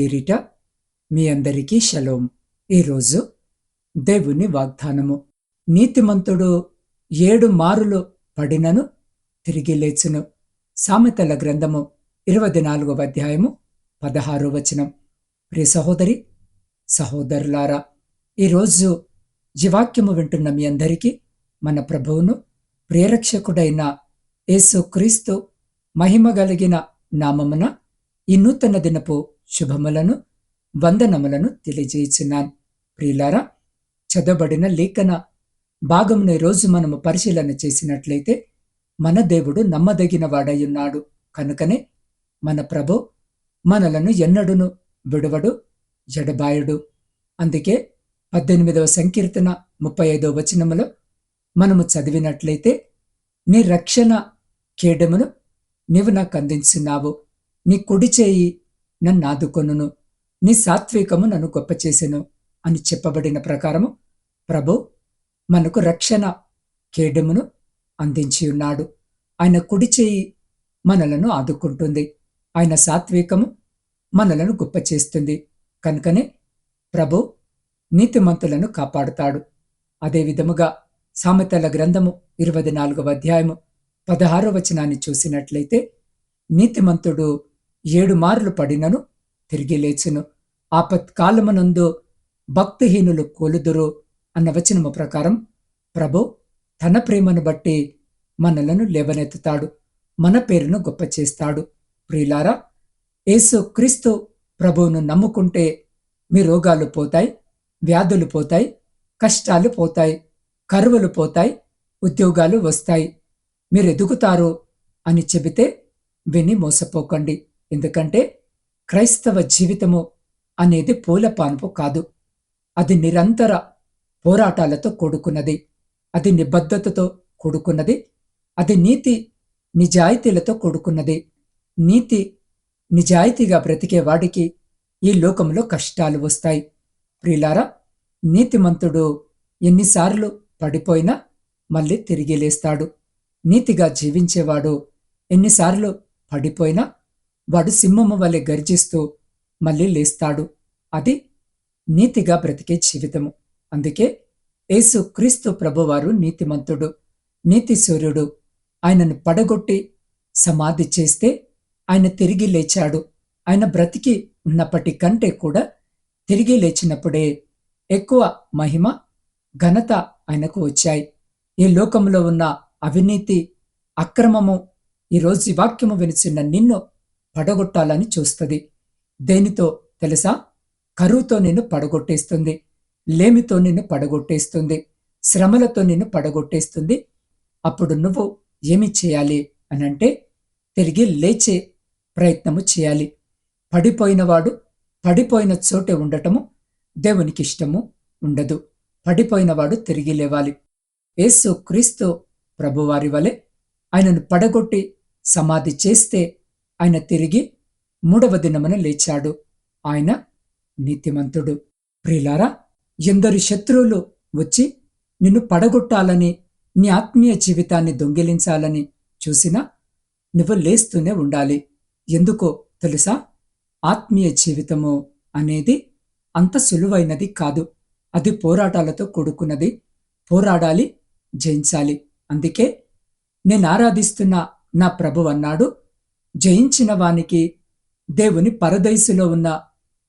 పేరిట మీ అందరికీ షలోం. ఈరోజు దేవుని వాగ్దానము. నీతిమంతుడు ఏడు మారులు పడినను తిరిగి లేచును. సామెతల గ్రంథము ఇరవై నాలుగవ అధ్యాయము పదహారో వచనం. ప్రియ సహోదరి సహోదరులారా ఈరోజు జీవాక్యము వింటున్న మీ అందరికీ మన ప్రభువును ప్రియరక్షకుడైన యేసు క్రీస్తు మహిమ కలిగిన నామమున ఈ నూతన దినపు శుభములను వందనములను తెలియజేయుచున్నాను. ప్రియులారా చదవబడిన లేఖన భాగమును రోజు మనము పరిశీలన చేసినట్లయితే మన దేవుడు నమ్మదగిన వాడయ్యున్నాడు కనుకనే మన ప్రభు మనలను ఎన్నడును విడువడు జడబాయుడు అందుకే పద్దెనిమిదవ సంకీర్తన ముప్పై ఐదవ వచనములో మనము చదివినట్లయితే నీ రక్షణ కేడమును నీవు నాకు అందించున్నావు నీ కుడి చేయి నన్ను ఆదుకొనును. నీ సాత్వికము నన్ను గొప్ప చేసెను అని చెప్పబడిన ప్రకారము ప్రభు మనకు రక్షణ కేడమును అందించి ఉన్నాడు. ఆయన కుడి చేయి మనలను ఆదుకుంటుంది. ఆయన సాత్వికము మనలను గొప్ప చేస్తుంది కనుకనే ప్రభు నీతిమంతులను కాపాడుతాడు. అదే విధముగా సామెతల గ్రంథము ఇరవై నాలుగవ అధ్యాయము పదహారో వచనాన్ని చూసినట్లయితే నీతిమంతుడు ఏడు మార్లు పడినను తిరిగి లేచును. ఆపత్కాలమునందు భక్తిహీనులు కోలుదురు అన్న వచనము ప్రకారం ప్రభు తన ప్రేమను బట్టి మనలను లేవనెత్తుతాడు. మన పేరును గొప్ప చేస్తాడు. ప్రియులారా యేసు క్రీస్తు ప్రభువును నమ్ముకుంటే మీ రోగాలు పోతాయి వ్యాధులు పోతాయి కష్టాలు పోతాయి కరువులు పోతాయి ఉద్యోగాలు వస్తాయి. మీరు ఎదుగుతారు అని చెబితే విని మోసపోకండి. ఎందుకంటే క్రైస్తవ జీవితము అనేది పూలపాన్పు కాదు. అది నిరంతర పోరాటాలతో కూడుకున్నది. అది నిబద్ధతతో కూడుకున్నది. అది నీతి నిజాయితీలతో కూడుకున్నది. నీతి నిజాయితీగా బ్రతికే వాడికి ఈ లోకంలో కష్టాలు వస్తాయి. ప్రియులారా నీతిమంతుడు ఎన్నిసార్లు పడిపోయినా మళ్ళీ తిరిగి లేస్తాడు. నీతిగా జీవించేవాడు ఎన్నిసార్లు పడిపోయినా వాడు సింహము వలె గర్జిస్తూ మళ్ళీ లేస్తాడు. అది నీతిగా బ్రతికే జీవితము. అందుకే యేసు క్రీస్తు ప్రభువారు నీతిమంతుడు నీతి సూర్యుడు. ఆయనను పడగొట్టి సమాధి చేస్తే ఆయన తిరిగి లేచాడు. ఆయన బ్రతికి ఉన్నప్పటి కంటే కూడా తిరిగి లేచినప్పుడే ఎక్కువ మహిమ ఘనత ఆయనకు వచ్చాయి. ఈ లోకంలో ఉన్న అవినీతి అక్రమము ఈరోజు వాక్యము వినిచిన్న నిన్ను పడగొట్టాలని చూస్తుంది. దేనితో తెలుసా? కరువుతో నిన్ను పడగొట్టేస్తుంది లేమితో నిన్ను పడగొట్టేస్తుంది శ్రమలతో నిన్ను పడగొట్టేస్తుంది. అప్పుడు నువ్వు ఏమి చేయాలి అనంటే తిరిగి లేచే ప్రయత్నము చేయాలి. పడిపోయినవాడు పడిపోయిన చోటే ఉండటము దేవునికి ఇష్టము ఉండదు. పడిపోయినవాడు తిరిగి లేవాలి. యేసు క్రీస్తు ప్రభువారి వలె ఆయనను పడగొట్టి సమాధి చేస్తే ఆయన తిరిగి మూడవ దినమున లేచాడు. ఆయన నీతిమంతుడు. ప్రిలారా ఎందరు శత్రువులు వచ్చి నిన్ను పడగొట్టాలని నీ ఆత్మీయ జీవితాన్ని దొంగిలించాలని చూసినా నువ్వు లేస్తూనే ఉండాలి. ఎందుకో తెలుసా? ఆత్మీయ జీవితము అనేది అంత సులువైనది కాదు. అది పోరాటాలతో కూడుకున్నది. పోరాడాలి జయించాలి. అందుకే నేను ఆరాధిస్తున్న నా ప్రభు అన్నాడు. జయించిన వానికి దేవుని పరదైసులో ఉన్న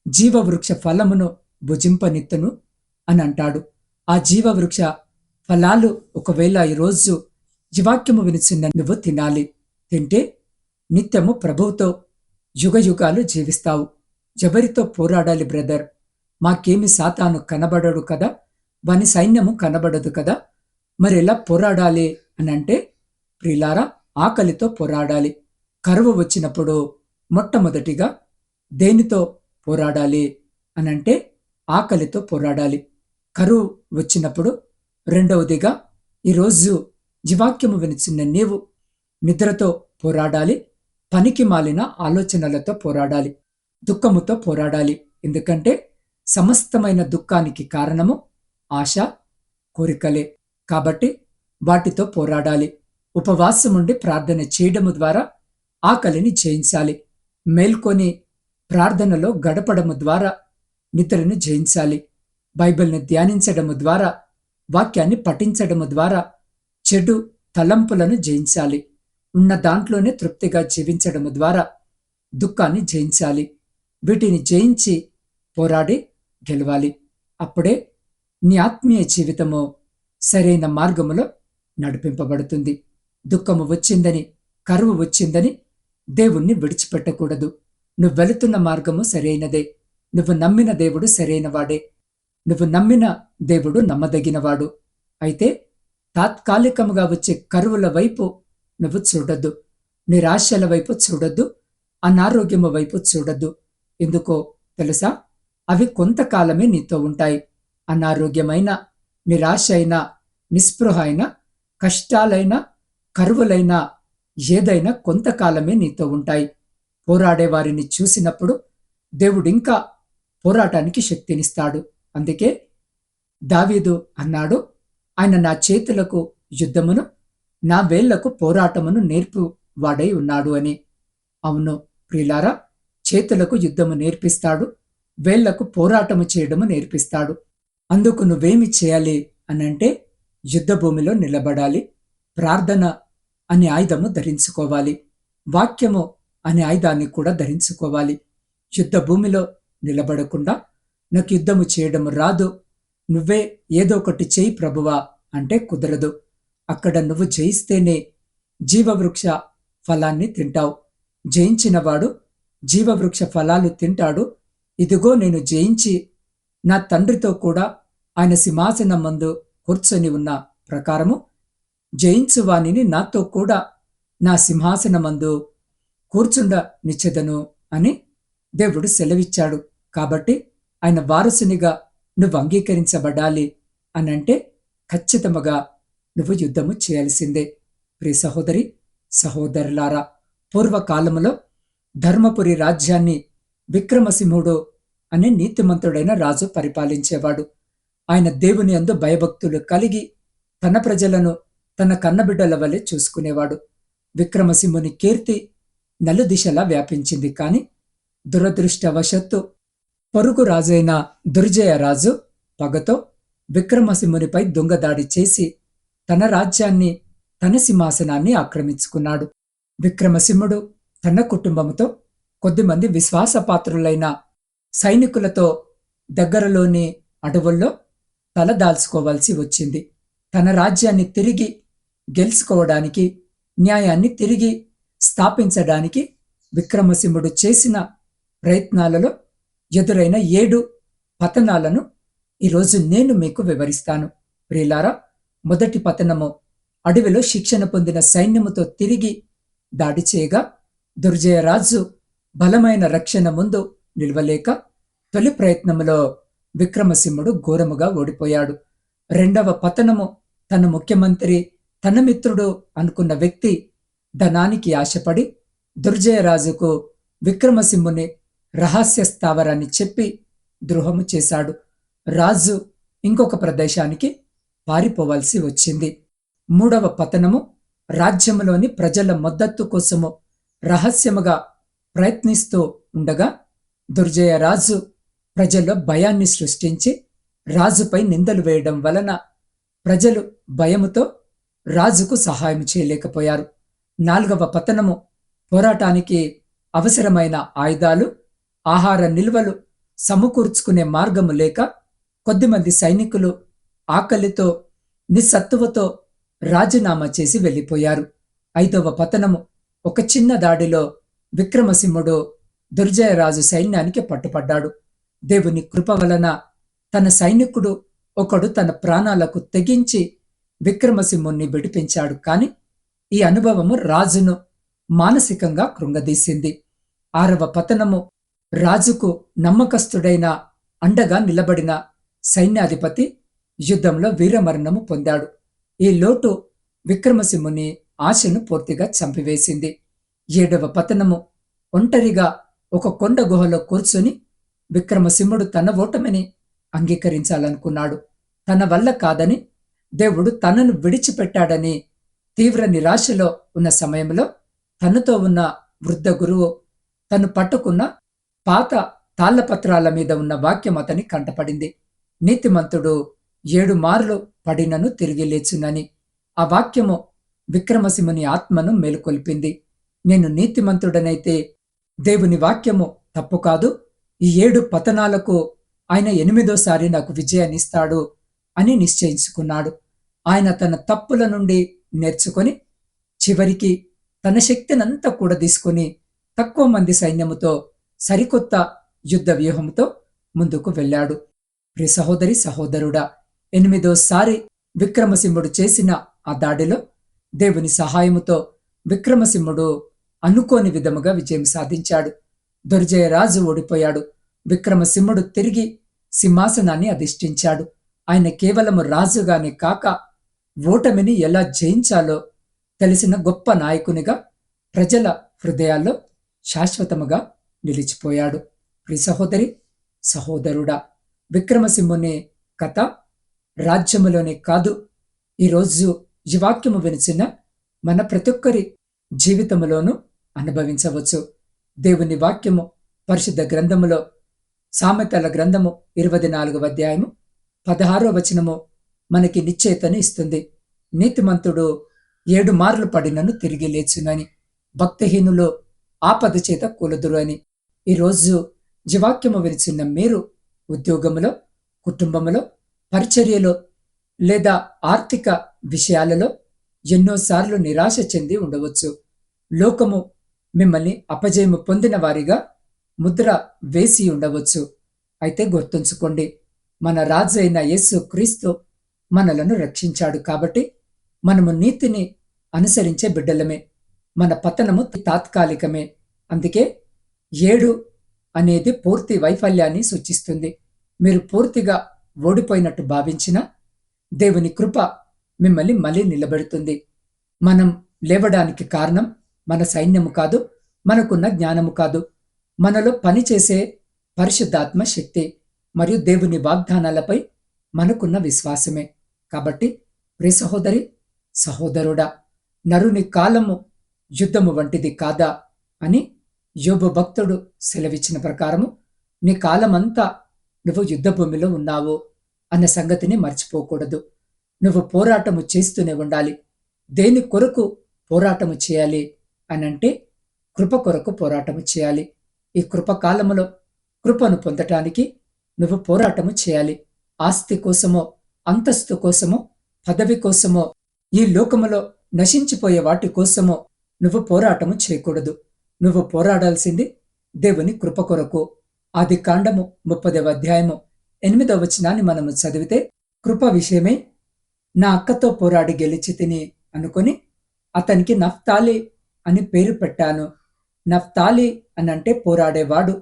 జీవవృక్ష ఫలమును భుజింపనిత్తును అని అంటాడు. ఆ జీవవృక్ష ఫలాలు ఒకవేళ ఈరోజు జీవాక్యము వినిచిన్న నువ్వు తినాలి. తింటే నిత్యము ప్రభువుతో యుగయుగాలు జీవిస్తావు. ఎవరితో పోరాడాలి బ్రదర్? మాకేమి సాతాను కనబడడు కదా? వాని సైన్యము కనబడదు కదా? మరి ఎలా పోరాడాలి అని అంటే ప్రిలారా ఆకలితో పోరాడాలి. కరువు వచ్చినప్పుడు మొట్టమొదటిగా దేనితో పోరాడాలి అనంటే ఆకలితో పోరాడాలి. కరువు వచ్చినప్పుడు రెండవదిగా ఈరోజు జీవాక్యము వినిచిన నీవు నిద్రతో పోరాడాలి పనికి మాలిన ఆలోచనలతో పోరాడాలి దుఃఖముతో పోరాడాలి. ఎందుకంటే సమస్తమైన దుఃఖానికి కారణము ఆశ కోరికలే. కాబట్టి వాటితో పోరాడాలి. ఉపవాసం ఉండి ప్రార్థన చేయడము ద్వారా ఆకలిని జయించాలి. మేల్కొని ప్రార్థనలో గడపడము ద్వారా నిద్రను జయించాలి. బైబిల్ని ధ్యానించడము ద్వారా వాక్యాన్ని పఠించడము ద్వారా చెడు తలంపులను జయించాలి. ఉన్న దాంట్లోనే తృప్తిగా జీవించడము ద్వారా దుఃఖాన్ని జయించాలి. వీటిని జయించి పోరాడి గెలవాలి. అప్పుడే నీ ఆత్మీయ జీవితము సరైన మార్గములో నడిపింపబడుతుంది. దుఃఖము వచ్చిందని కరువు వచ్చిందని దేవుణ్ణి విడిచిపెట్టకూడదు. నువ్వు వెళుతున్న మార్గము సరైనదే. నువ్వు నమ్మిన దేవుడు సరైనవాడే. నువ్వు నమ్మిన దేవుడు నమ్మదగినవాడు. అయితే తాత్కాలికముగా వచ్చే కరువుల వైపు నువ్వు చూడొద్దు. నిరాశల వైపు చూడొద్దు. అనారోగ్యము వైపు చూడొద్దు. ఎందుకో తెలుసా? అవి కొంతకాలమే నీతో ఉంటాయి. అనారోగ్యమైన నిరాశ అయినా నిస్పృహ అయినా కష్టాలైనా కరువులైనా ఏదైనా కొంతకాలమే నీతో ఉంటాయి. పోరాడే వారిని చూసినప్పుడు దేవుడింకా పోరాటానికి శక్తినిస్తాడు. అందుకే దావీదు అన్నాడు ఆయన నా చేతులకు యుద్ధమును నా వేళ్ళకు పోరాటమును నేర్పు వాడై ఉన్నాడు అని. అవును ప్రిలారా చేతులకు యుద్ధము నేర్పిస్తాడు వేళ్ళకు పోరాటము చేయడము నేర్పిస్తాడు. అందుకు నువ్వేమి చేయాలి అనంటే యుద్ధభూమిలో నిలబడాలి ప్రార్థన అనే ఆయుధము ధరించుకోవాలి. వాక్యము అనే ఆయుధాన్ని కూడా ధరించుకోవాలి. యుద్ధ భూమిలో నిలబడకుండా నాకు యుద్ధము చేయడము రాదు. నువ్వే ఏదో ఒకటి చేయి ప్రభువా అంటే కుదరదు. అక్కడ నువ్వు జయిస్తేనే జీవవృక్ష ఫలాన్ని తింటావు. జయించినవాడు జీవవృక్ష ఫలాలు తింటాడు. ఇదిగో నేను జయించి నా తండ్రితో కూడా ఆయన సింహాసనం మందు కూర్చొని ఉన్న ప్రకారము జయించువానిని నాతో కూడా నా సింహాసనమందు కూర్చుండ నిచ్చెదను అని దేవుడు సెలవిచ్చాడు. కాబట్టి ఆయన వారసునిగా నువ్వు అంగీకరించబడాలి అనంటే ఖచ్చితముగా నువ్వు యుద్ధము చేయాల్సిందే. ప్రియ సహోదరి సహోదరులారా పూర్వకాలములో ధర్మపురి రాజ్యాన్ని విక్రమసింహుడు అనే నీతిమంతుడైన రాజు పరిపాలించేవాడు. ఆయన దేవుని అందు భయభక్తులు కలిగి తన ప్రజలను తన కన్నబిడ్డల వలె చూసుకునేవాడు. విక్రమసింహుని కీర్తి నలుదిశలా వ్యాపించింది. కాని దురదృష్టవశత్తు పొరుగు రాజైన దుర్జయ రాజు పగతో విక్రమసింహునిపై దొంగదాడి చేసి తన రాజ్యాన్ని తన సింహాసనాన్ని ఆక్రమించుకున్నాడు. విక్రమసింహుడు తన కుటుంబంతో కొద్దిమంది విశ్వాసపాత్రులైన సైనికులతో దగ్గరలోని అడవుల్లో తలదాల్చుకోవాల్సి వచ్చింది. తన రాజ్యాన్ని తిరిగి గెలుచుకోవడానికి న్యాయాన్ని తిరిగి స్థాపించడానికి విక్రమసింహుడు చేసిన ప్రయత్నాలలో ఎదురైన ఏడు పతనాలను ఈరోజు నేను మీకు వివరిస్తాను. ప్రియులారా మొదటి పతనము అడవిలో శిక్షణ పొందిన సైన్యముతో తిరిగి దాడి చేయగా దుర్జయరాజు బలమైన రక్షణ ముందు నిలవలేక తొలి ప్రయత్నములో విక్రమసింహుడు ఘోరముగా ఓడిపోయాడు. రెండవ పతనము తన ముఖ్యమంత్రి తన మిత్రుడు అనుకున్న వ్యక్తి ధనానికి ఆశపడి దుర్జయరాజుకు విక్రమసింహుని రహస్య స్థావరాన్ని చెప్పి ద్రోహము చేశాడు. రాజు ఇంకొక ప్రదేశానికి పారిపోవాల్సి వచ్చింది. మూడవ పతనము రాజ్యములోని ప్రజల మద్దతు కోసము రహస్యముగా ప్రయత్నిస్తూ ఉండగా దుర్జయ రాజు ప్రజల్లో భయాన్ని సృష్టించి రాజుపై నిందలు వేయడం వలన ప్రజలు భయముతో రాజుకు సహాయం చేయలేకపోయారు. నాలుగవ పతనము పోరాటానికి అవసరమైన ఆయుధాలు ఆహార నిల్వలు సమకూర్చుకునే మార్గము లేక కొద్దిమంది సైనికులు ఆకలితో నిస్సత్తువతో రాజీనామా చేసి వెళ్ళిపోయారు. ఐదవ పతనము ఒక చిన్న దాడిలో విక్రమసింహుడు దుర్జయరాజు సైన్యానికి పట్టుపడ్డాడు. దేవుని కృప వలన తన సైనికుడు ఒకడు తన ప్రాణాలకు తెగించి విక్రమసింహుణ్ణి విడిపించాడు కాని ఈ అనుభవము రాజును మానసికంగా కృంగదీసింది. ఆరవ పతనము రాజుకు నమ్మకస్తుడైన అండగా నిలబడిన సైన్యాధిపతి యుద్ధంలో వీరమరణము పొందాడు. ఈ లోటు విక్రమసింహుని ఆశను పూర్తిగా చంపివేసింది. ఏడవ పతనము ఒంటరిగా ఒక కొండ గుహలో కూర్చొని విక్రమసింహుడు తన ఓటమిని అంగీకరించాలనుకున్నాడు. తన వల్ల కాదని దేవుడు తనను విడిచిపెట్టాడని తీవ్ర నిరాశలో ఉన్న సమయంలో తనతో ఉన్న వృద్ధ గురువు తను పట్టుకున్న పాత తాళ్ళపత్రాల మీద ఉన్న వాక్యం అతని కంటపడింది. నీతిమంతుడు ఏడు మార్లు పడినను తిరిగి లేచునని ఆ వాక్యము విక్రమసింహుని ఆత్మను మేలుకొల్పింది. నేను నీతిమంతుడనైతే దేవుని వాక్యము తప్పు కాదు ఈ ఏడు పతనాలకు ఆయన ఎనిమిదోసారి నాకు విజయాన్నిస్తాడు అని నిశ్చయించుకున్నాడు. ఆయన తన తప్పుల నుండి నేర్చుకొని చివరికి తన శక్తినంతా కూడా తీసుకుని తక్కువ మంది సైన్యముతో సరికొత్త యుద్ధ వ్యూహంతో ముందుకు వెళ్ళాడు. ప్రి సహోదరి సహోదరుడా ఎనిమిదోసారి విక్రమసింహుడు చేసిన ఆ దాడిలో దేవుని సహాయముతో విక్రమసింహుడు అనుకోని విధముగా విజయం సాధించాడు. దుర్జయరాజు ఓడిపోయాడు. విక్రమసింహుడు తిరిగి సింహాసనాన్ని అధిష్ఠించాడు. ఆయన కేవలము రాజుగానే కాక ఓటమిని ఎలా జయించాలో తెలిసిన గొప్ప నాయకునిగా ప్రజల హృదయాల్లో శాశ్వతముగా నిలిచిపోయాడు. ప్రి సహోదరి సహోదరుడా విక్రమసింహుని కథ రాజ్యములోనే కాదు ఈరోజు ఈ వాక్యము వినిచిన మన ప్రతి ఒక్కరి జీవితములోనూ అనుభవించవచ్చు. దేవుని వాక్యము పరిశుద్ధ గ్రంథములో సామెతల గ్రంథము ఇరవై నాలుగవ అధ్యాయము పదహారో వచనము మనకి నిశ్చేతను ఇస్తుంది. నీతిమంతుడు ఏడు మార్లు పడినను తిరిగి లేచునని భక్తిహీనులు ఆపద చేత కూలదురు అని. ఈరోజు జీవాక్యము వినిచిన్న మీరు ఉద్యోగములో కుటుంబములో పరిచర్యలో లేదా ఆర్థిక విషయాలలో ఎన్నోసార్లు నిరాశ చెంది ఉండవచ్చు. లోకము మిమ్మల్ని అపజయము పొందిన వారిగా ముద్ర వేసి ఉండవచ్చు. అయితే గుర్తుంచుకోండి మన రాజు అయిన యేసు క్రీస్తు మనలను రక్షించాడు కాబట్టి మనము నీతిని అనుసరించే బిడ్డలమే. మన పతనము తాత్కాలికమే. అందుకే ఏడు అనేది పూర్తి వైఫల్యాన్ని సూచిస్తుంది. మీరు పూర్తిగా ఓడిపోయినట్టు భావించిన దేవుని కృప మిమ్మల్ని మళ్ళీ నిలబెడుతుంది. మనం లేవడానికి కారణం మన సైన్యము కాదు మనకున్న జ్ఞానము కాదు. మనలో పనిచేసే పరిశుద్ధాత్మ శక్తి మరియు దేవుని వాగ్దానాలపై మనకున్న విశ్వాసమే. కాబట్టి ప్రియ సహోదరి సహోదరుడా నరుని కాలము యుద్ధము వంటిది కాదా అని యోబు భక్తుడు సెలవిచ్చిన ప్రకారము నీ కాలమంతా నువ్వు యుద్ధభూమిలో ఉన్నావు అన్న సంగతిని మర్చిపోకూడదు. నువ్వు పోరాటము చేస్తూనే ఉండాలి. దేని కొరకు పోరాటము చేయాలి అనంటే కృప కొరకు పోరాటము చేయాలి. ఈ కృప కాలములో కృపను పొందటానికి నువ్వు పోరాటము చేయాలి. ఆస్తి కోసమో అంతస్తు కోసమో పదవి కోసమో ఈ లోకములో నశించిపోయే వాటి కోసమో నువ్వు పోరాటము చేయకూడదు. నువ్వు పోరాడాల్సింది దేవుని కృప కొరకు. ఆది కాండము ముప్పదవ అధ్యాయము ఎనిమిదవ వచనాన్ని మనము చదివితే కృప విషయమై నా అక్కతో పోరాడి గెలిచి తిని అనుకొని అతనికి నఫ్తాలి అని పేరు పెట్టాను. నఫ్తాలి అనంటే పోరాడేవాడు.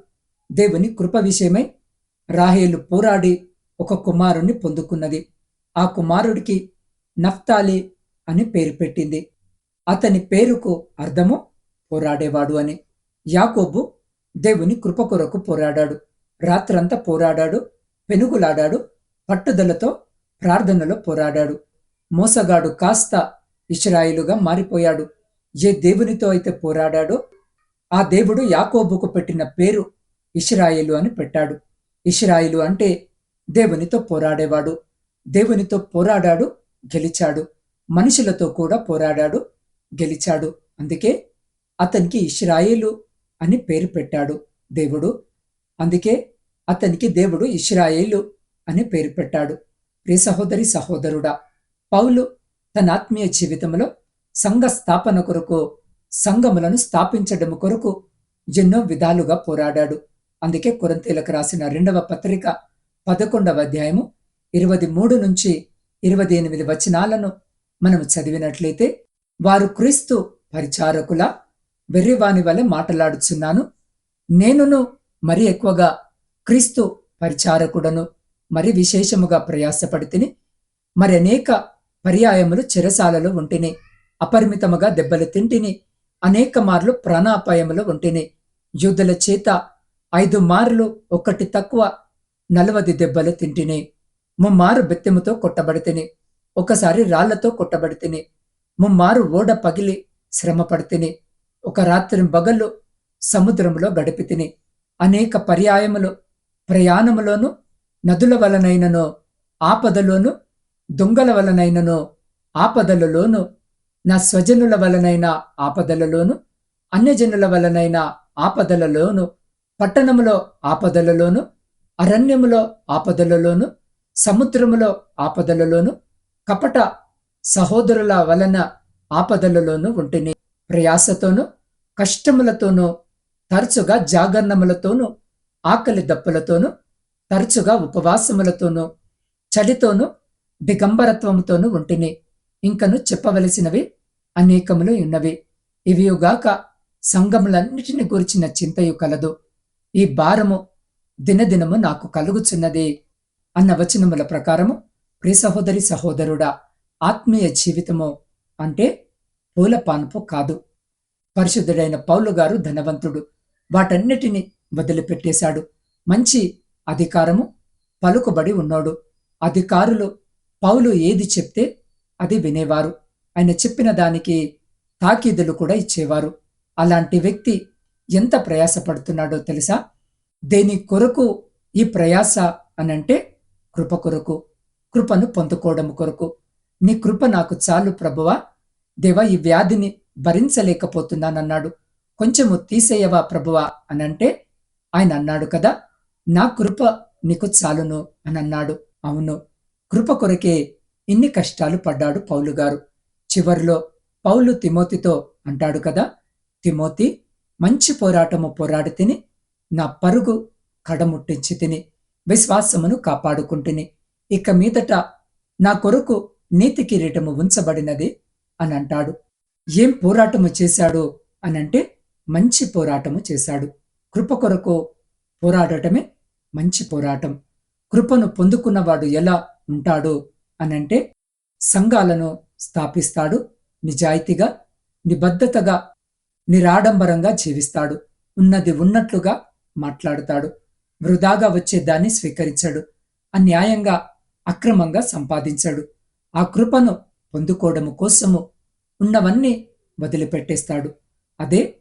దేవుని కృప విషయమై రాహేలు పోరాడి ఒక కుమారుణ్ణి పొందుకున్నది. ఆ కుమారుడికి నఫ్తాలి అని పేరు పెట్టింది. అతని పేరుకు అర్థము పోరాడేవాడు అని. యాకోబు దేవుని కృప కొరకు పోరాడాడు. రాత్రంతా పోరాడాడు పెనుగులాడాడు పట్టుదలతో ప్రార్థనలో పోరాడాడు. మోసగాడు కాస్త ఇస్రాయిలుగా మారిపోయాడు. ఏ దేవునితో అయితే పోరాడాడో ఆ దేవుడు యాకోబుకు పెట్టిన పేరు ఇష్రాయిలు అని పెట్టాడు. ఇష్రాయిలు అంటే దేవునితో పోరాడేవాడు. దేవునితో పోరాడాడు గెలిచాడు. మనుషులతో కూడా పోరాడాడు గెలిచాడు. అందుకే అతనికి ఇష్రాయిలు అని పేరు పెట్టాడు దేవుడు. అందుకే అతనికి దేవుడు ఇష్రాయిలు అని పేరు పెట్టాడు. ప్రియ సహోదరి సహోదరుడా పౌలు తన ఆత్మీయ జీవితంలో సంఘ స్థాపన కొరకు సంఘములను స్థాపించడం కొరకు ఎన్నో విధాలుగా పోరాడాడు. అందుకే కొరంతీలకు రాసిన రెండవ పత్రిక పదకొండవ అధ్యాయము ఇరవై మూడు నుంచి ఇరవై ఎనిమిది వచనాలను మనం చదివినట్లయితే వారు క్రీస్తు పరిచారకుల వెర్రివాని వలె మాట్లాడుచున్నాను. నేనును మరి ఎక్కువగా క్రీస్తు పరిచారకుడను మరి విశేషముగా ప్రయాసపడితిని మరి అనేక పర్యాయములు చెరసాలలో ఉంటిని అపరిమితముగా దెబ్బలు తింటిని అనేక మార్లు ప్రాణాపాయములు ఉంటిని. యూదుల చేత ఐదు మార్లు ఒకటి తక్కువ నలవది దెబ్బలు తింటిని. ముమ్మారు బెత్తెముతో కొట్టబడితిని. ఒకసారి రాళ్ళతో కొట్టబడితేనే. ముమ్మారు ఓడ పగిలి శ్రమపడితిని. ఒక రాత్రి బగళ్ళు సముద్రంలో గడిపితిని. అనేక పర్యాయములు ప్రయాణములోను నదుల వలనైనను ఆపదలోను దొంగల వలనైనను ఆపదలలోను నా స్వజనుల వలనైన ఆపదలలోను అన్యజనుల వలనైన ఆపదలలోను పట్టణములో ఆపదలలోను అరణ్యములో ఆపదలలోను సముద్రములో ఆపదలలోను కపట సహోదరుల వలన ఆపదలలోను ఉంటిని. ప్రయాసతోనూ కష్టములతోనూ తరచుగా జాగరణములతోనూ ఆకలి దప్పులతోనూ తరచుగా ఉపవాసములతోనూ చలితోనూ దిగంబరత్వముతోనూ ఉంటిని. ఇంకను చెప్పవలసినవి అనేకములు ఉన్నవి. ఇవియుగాక సంఘములన్నిటిని గురించిన చింతయు కలదు. ఈ భారము దినదినము నాకు కలుగుచున్నది. అన్న వచనముల ప్రకారము ప్రియ సహోదరి సహోదరుడా ఆత్మీయ జీవితము అంటే పూలపానపు కాదు. పరిశుద్ధుడైన పౌలు గారు ధనవంతుడు. వాటన్నిటిని వదిలిపెట్టేశాడు. మంచి అధికారము పలుకుబడి ఉన్నాడు. అధికారులు పౌలు ఏది చెప్తే అది వినేవారు. ఆయన చెప్పిన దానికి తాకీదులు కూడా ఇచ్చేవారు. అలాంటి వ్యక్తి ఎంత ప్రయాసపడుతున్నాడో తెలుసా? దేని కొరకు ఈ ప్రయాస అనంటే కృప కొరకు కృపను పొందుకోవడం కొరకు. నీ కృప నాకు చాలు ప్రభువా. దేవా ఈ వ్యాధిని భరించలేకపోతున్నానన్నాడు. కొంచెము తీసేయవా ప్రభువా అనంటే ఆయన అన్నాడు కదా నా కృప నీకు చాలును అని అన్నాడు అవును కృప కొరకే ఇన్ని కష్టాలు పడ్డాడు పౌలు గారు. చివరిలో పౌలు తిమోతితో అంటాడు కదా తిమోతి మంచి పోరాటము పోరాడి తిని నా పరుగు కడముట్టించి తిని విశ్వాసమును కాపాడుకుంటుని ఇక మీదట నా కొరకు నీతి కిరీటము ఉంచబడినది అని అంటాడు. ఏం పోరాటము చేశాడు అనంటే మంచి పోరాటము చేశాడు. కృప కొరకు పోరాడటమే మంచి పోరాటం. కృపను పొందుకున్నవాడు ఎలా ఉంటాడు అనంటే సంఘాలను స్థాపిస్తాడు. నిజాయితీగా నిబద్ధతగా నిరాడంబరంగా జీవిస్తాడు. ఉన్నది ఉన్నట్లుగా మాట్లాడుతాడు. వృధాగా వచ్చేదాన్ని స్వీకరించాడు. అన్యాయంగా అక్రమంగా సంపాదించాడు. ఆ కృపను పొందుకోవడము కోసము ఉన్నవన్నీ వదిలిపెట్టేస్తాడు. అదే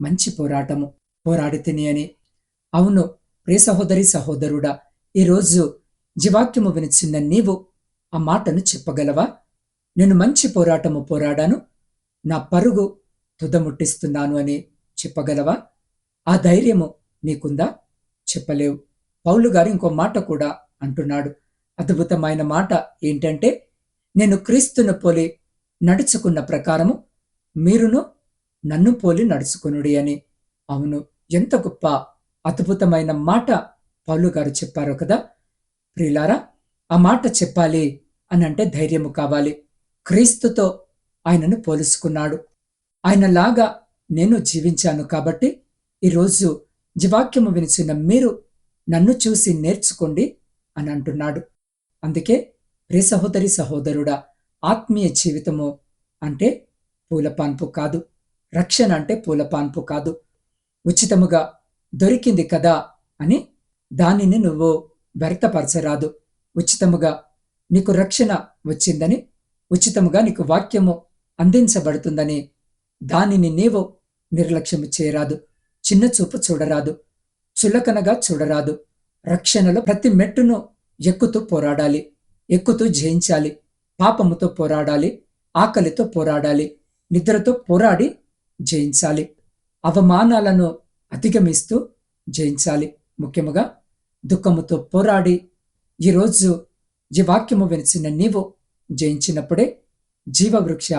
మంచి పోరాటము. పోరాడితిని అని. అవును ప్రియ సహోదరి సహోదరుడా ఈరోజు జీవాక్యము వినిచిన్న నీవు ఆ మాటను చెప్పగలవా? నేను మంచి పోరాటము పోరాడాను. నా పరుగు తుదముట్టిస్తున్నాను అని చెప్పగలవా? ఆ ధైర్యము నీకుందా? చెప్పలేవు. పౌలు గారు ఇంకో మాట కూడా అంటున్నాడు. అద్భుతమైన మాట ఏంటంటే నేను క్రీస్తును పోలి నడుచుకున్న ప్రకారము మీరును నన్ను పోలి నడుచుకునుడి అని. అవును ఎంత గొప్ప అద్భుతమైన మాట పౌలు గారు చెప్పారు కదా. ప్రిలారా ఆ మాట చెప్పాలి అని అంటే ధైర్యము కావాలి. క్రీస్తుతో ఆయనను పోలుసుకున్నాడు. ఆయనలాగా నేను జీవించాను కాబట్టి ఈరోజు జీవాక్యము వినిచిన మీరు నన్ను చూసి నేర్చుకోండి అని అంటున్నాడు. అందుకే ప్రే సహోదరి సహోదరుడా ఆత్మీయ జీవితము అంటే పూలపాన్పు కాదు. రక్షణ అంటే పూలపాన్పు కాదు. ఉచితముగా దొరికింది కదా అని దానిని నువ్వు వ్యర్థపరచరాదు. ఉచితముగా నీకు రక్షణ వచ్చిందని ఉచితముగా నీకు వాక్యము అందించబడుతుందని దానిని నీవు నిర్లక్ష్యము చేయరాదు చిన్న చూపు చూడరాదు చులకనగా చూడరాదు. రక్షణలో ప్రతి మెట్టును ఎక్కుతూ పోరాడాలి ఎక్కుతూ జయించాలి పాపముతో పోరాడాలి ఆకలితో పోరాడాలి నిద్రతో పోరాడి జయించాలి అవమానాలను అధిగమిస్తూ జయించాలి. ముఖ్యముగా దుఃఖముతో పోరాడి ఈరోజు జీవాక్యము వెలిసిన నీవు జయించినప్పుడే జీవవృక్ష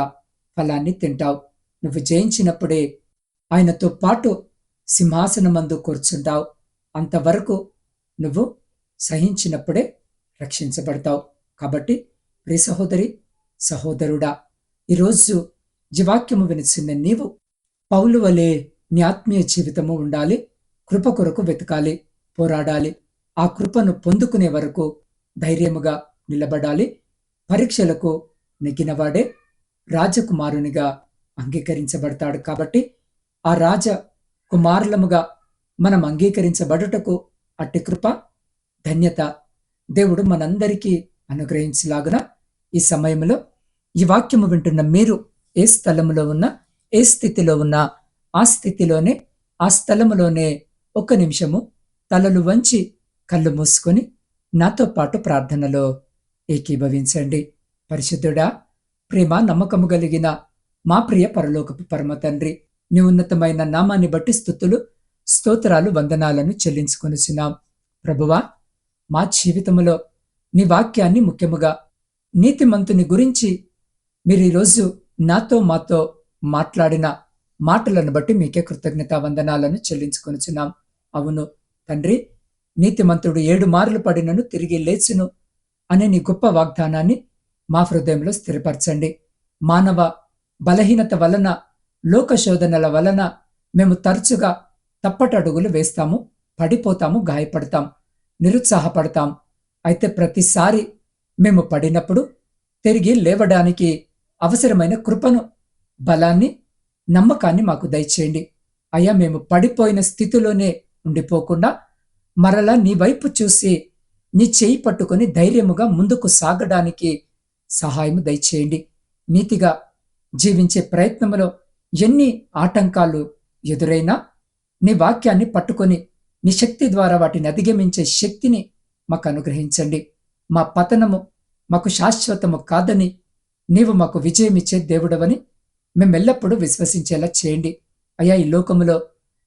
ఫలాన్ని తింటావు. నువ్వు జయించినప్పుడే ఆయనతో పాటు సింహాసనమందు కూర్చుంటావు. అంతవరకు నువ్వు సహించినప్పుడే రక్షించబడతావు. కాబట్టి ప్రి సహోదరి సహోదరుడా ఈరోజు జీవాక్యము వినిచిన నీవు పౌలు వలె నీ ఆత్మీయ జీవితము ఉండాలి. కృప కొరకు వెతకాలి పోరాడాలి. ఆ కృపను పొందుకునే వరకు ధైర్యముగా నిలబడాలి. పరీక్షలకు నెగ్గినవాడే రాజకుమారునిగా అంగీకరించబడతాడు కాబట్టి ఆ రాజ కుమారులముగా మనం అంగీకరించబడుటకు అట్టి కృప ధన్యత దేవుడు మనందరికీ అనుగ్రహించలాగున ఈ సమయంలో ఈ వాక్యము వింటున్న మీరు ఏ స్థలములో ఉన్నా ఏ స్థితిలో ఉన్నా ఆ స్థితిలోనే ఆ స్థలములోనే ఒక్క నిమిషము తలలు వంచి కళ్ళు మూసుకొని నాతో పాటు ప్రార్థనలో ఏకీభవించండి. పరిశుద్ధుడా ప్రేమ నమ్మకము కలిగిన మా ప్రియ పరలోకపు పరమ తండ్రి నీ ఉన్నతమైన నామాన్ని బట్టి స్థుతులు స్తోత్రాలు వందనాలను చెల్లించుకొనిచున్నాం. ప్రభువా మా జీవితంలో నీ వాక్యాన్ని ముఖ్యముగా నీతిమంతుని గురించి మీరు ఈరోజు నాతో మాతో మాట్లాడిన మాటలను బట్టి మీకే కృతజ్ఞత వందనాలను చెల్లించుకొనిచున్నాం. అవును తండ్రి నీతిమంతుడు ఏడు మార్లు పడినను తిరిగి లేచును అనే నీ గొప్ప వాగ్దానాన్ని మా హృదయంలో స్థిరపరచండి. మానవ బలహీనత వలన లోక శోధనల వలన మేము తరచుగా తప్పటడుగులు వేస్తాము పడిపోతాము గాయపడతాం నిరుత్సాహపడతాం. అయితే ప్రతిసారి మేము పడినప్పుడు తిరిగి లేవడానికి అవసరమైన కృపను బలాన్ని నమ్మకాన్ని మాకు దయచేయండి. అయ్యా మేము పడిపోయిన స్థితిలోనే ఉండిపోకుండా మరలా నీ వైపు చూసి నీ చేయి పట్టుకొని ధైర్యముగా ముందుకు సాగడానికి సహాయం దయచేయండి. నీతిగా జీవించే ప్రయత్నంలో ఎన్ని ఆటంకాలు ఎదురైనా నీ వాక్యాన్ని పట్టుకొని నీ శక్తి ద్వారా వాటిని అధిగమించే శక్తిని మాకు అనుగ్రహించండి. మా పతనము మాకు శాశ్వతము కాదని నీవు మాకు విజయమిచ్చే దేవుడవని మేమెల్లప్పుడూ విశ్వసించేలా చేయండి. అయ్యా ఈ లోకములో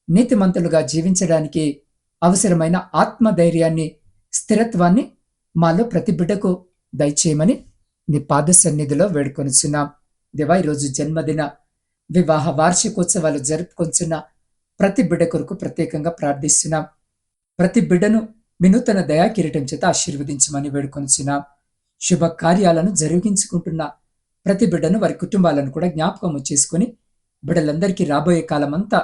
నీతిమంతులుగా జీవించడానికి అవసరమైన ఆత్మధైర్యాన్ని స్థిరత్వాన్ని మాలో ప్రతి బిడ్డకు దయచేయమని నీ పాద సన్నిధిలో వేడుకొనిచున్నాం. దివా ఈరోజు జన్మదిన వివాహ వార్షికోత్సవాలు జరుపుకొంచున్న ప్రతి బిడ్డ కొరకు ప్రత్యేకంగా ప్రార్థిస్తున్నాం. ప్రతి బిడ్డను వినూతన దయా కిరీటం చేత ఆశీర్వదించమని వేడుకొనిచున్నాం. శుభ కార్యాలను జరిగించుకుంటున్న ప్రతి బిడ్డను వారి కుటుంబాలను కూడా జ్ఞాపకం చేసుకుని బిడ్డలందరికీ రాబోయే కాలమంతా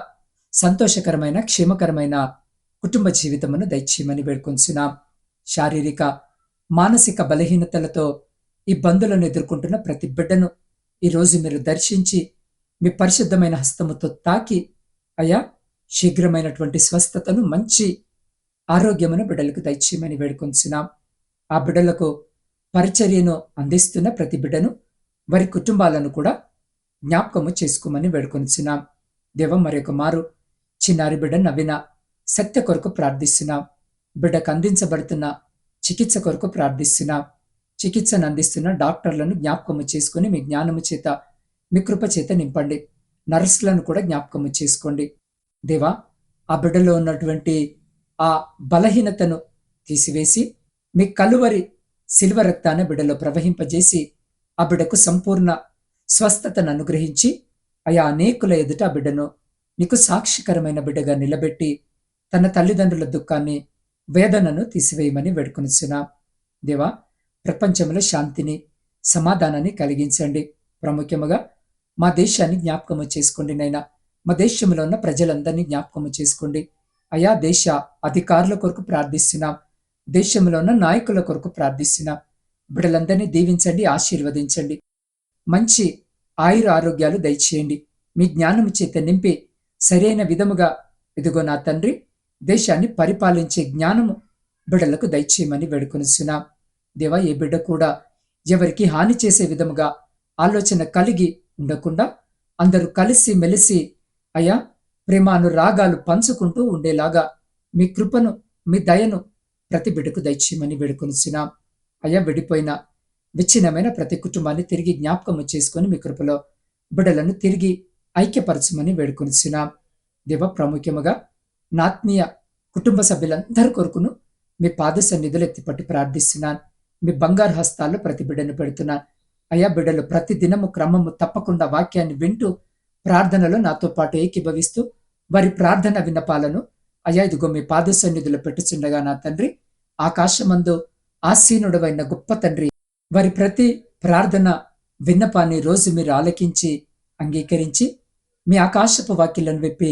సంతోషకరమైన క్షేమకరమైన కుటుంబ జీవితమును దయచేయమని వేడుకొంచున్నాం. శారీరక మానసిక బలహీనతలతో ఇబ్బందులను ఎదుర్కొంటున్న ప్రతి బిడ్డను ఈరోజు మీరు దర్శించి మీ పరిశుద్ధమైన హస్తముతో తాకి అయా శీఘ్రమైనటువంటి స్వస్థతను మంచి ఆరోగ్యమును బిడ్డలకు దయచేయమని వేడుకొంచున్నాం. ఆ బిడ్డలకు పరిచర్యను అందిస్తున్న ప్రతి బిడ్డను వారి కుటుంబాలను కూడా జ్ఞాపకము చేసుకోమని వేడుకొనిచున్నాం దేవం మరొక మారు చిన్నారి బిడ్డ నవ్విన శక్తి కొరకు ప్రార్థిస్తున్నాం బిడ్డకు అందించబడుతున్న చికిత్స కొరకు ప్రార్థిస్తున్నాం చికిత్సను అందిస్తున్న డాక్టర్లను జ్ఞాపకము చేసుకుని మీ జ్ఞానము చేత మీ కృప చేత నింపండి. నర్సులను కూడా జ్ఞాపకము చేసుకోండి. దేవా ఆ బిడ్డలో ఉన్నటువంటి ఆ బలహీనతను తీసివేసి మీ కలువరి శిల్వ రక్తాన్ని బిడ్డలో ప్రవహింపజేసి ఆ బిడ్డకు సంపూర్ణ స్వస్థతను అనుగ్రహించి అయా అనేకుల ఎదుట ఆ బిడ్డను నీకు సాక్షికరమైన బిడ్డగా నిలబెట్టి తన తల్లిదండ్రుల దుఃఖాన్ని వేదనను తీసివేయమని వేడుకొనిచున్నాం దేవా ప్రపంచంలో శాంతిని సమాధానాన్ని కలిగించండి. ప్రాముఖ్యముగా మా దేశాన్ని జ్ఞాపకము చేసుకోండి నైనా మా దేశంలో ఉన్న ప్రజలందరినీ జ్ఞాపకము చేసుకోండి. అయా దేశ అధికారుల కొరకు ప్రార్థిస్తున్నాం దేశంలో ఉన్న నాయకుల కొరకు ప్రార్థిస్తున్నాం బిడ్డలందరినీ దీవించండి ఆశీర్వదించండి. మంచి ఆయుర ఆరోగ్యాలు దయచేయండి. మీ జ్ఞానము చేత నింపి సరైన విధముగా ఇదిగో నా తండ్రి దేశాన్ని పరిపాలించే జ్ఞానము బిడ్డలకు దయచేయమని వేడుకొనిస్తున్నాం దేవా ఏ బిడ్డ కూడా ఎవరికి హాని చేసే విధముగా ఆలోచన కలిగి ఉండకుండా అందరూ కలిసి మెలిసి అయా ప్రేమానురాగాలు పంచుకుంటూ ఉండేలాగా మీ కృపను మీ దయను ప్రతి బిడ్డకు దయచేయమని వేడుకొనిచున్నాం. అయ్యా విడిపోయిన విచ్ఛిన్నమైన ప్రతి కుటుంబాన్ని తిరిగి జ్ఞాపకము చేసుకొని మీ కృపలో బిడ్డలను తిరిగి ఐక్యపరచమని వేడుకొనిస్తున్నాం దేవ ప్రాముఖ్యముగా నాత్మీయ కుటుంబ సభ్యులందరి కొరకును మీ పాద సన్నిధులు ఎత్తిపట్టి ప్రార్థిస్తున్నాను. మీ బంగారు హస్తాల్లో ప్రతి బిడ్డను పెడుతున్నాను. అయ్యా బిడ్డలు ప్రతి దినము క్రమము తప్పకుండా వాక్యాన్ని వింటూ ప్రార్థనలో నాతో పాటు ఏకీభవిస్తూ వారి ప్రార్థన విన్నపాలను అయ్యా ఇదిగో మీ పాద సన్నిధిలో పెట్టుచుండగా నా తండ్రి. ఆకాశమందు ఆసీనుడవైన గొప్ప తండ్రి. వారి ప్రతి ప్రార్థన విన్నపాన్ని రోజు మీరు ఆలకించి అంగీకరించి మీ ఆకాశపు వాక్యలను విప్పి